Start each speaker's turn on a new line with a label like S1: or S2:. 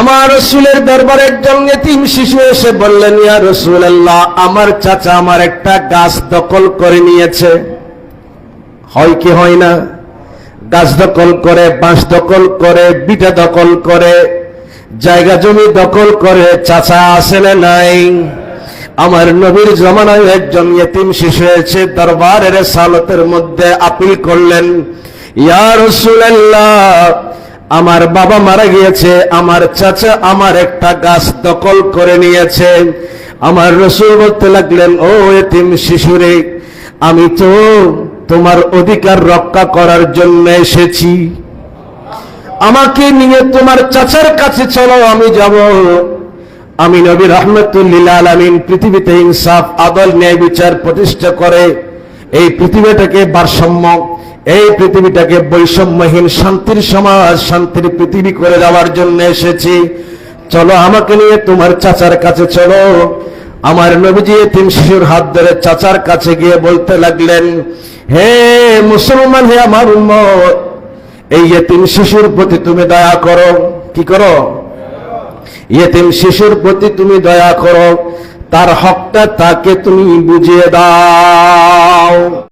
S1: আমার রসুলের দরবারে একজন এতিম শিশু এসে বললেন, ইয়া রসুল আল্লাহ আমার চাচা আমার একটা গাছ দখল করে নিয়েছে। হয় কি হয় না? গাছ দখল করে, বাঁশ দখল করে, বিটা দখল করে, জায়গা জমি দখল করে, চাচা আসে না নাই? আমার নবীর জমানায় একজন ইয়েতিম শিশু এসে দরবারের সালতের মধ্যে আপিল করলেন, ইয়া রাসূলুল্লাহ আমার বাবা মারা গিয়েছে, আমার চাচা আমার একটা গাছ দখল করে নিয়েছে। আমার রসুল বলতে লাগলেন, ও এতিম শিশুরে, আমি তো তোমার অধিকার রক্ষা করার জন্য এসেছি। আমাকে নিয়ে তোমার চাচার কাছে চলো, আমি যাব। আমি নবী রহমতুল্লিল আলমিন পৃথিবীতে ইনসাফ, আদল, ন্যায় বিচার প্রতিষ্ঠা করে এই পৃথিবীটাকে ভারসাম্য এই পৃথিবীটাকে বৈষম্যহীন শান্তির সমাজ, শান্তির পৃথিবী করে যাওয়ার জন্য এসেছি। চলো আমাকে নিয়ে তোমার চাচার কাছে চলো। আমার নবীজি তিন শিশুর হাত ধরে চাচার কাছে গিয়ে বলতে লাগলেন, হে মুসলমান, হে আমার উম্মত, এই তিন শিশুর প্রতি তুমি দয়া করো। কি করো? এতিম শিশুর প্রতি তুমি দয়া করো। তার হকটা তাকে তুমি বুঝিয়ে দাও।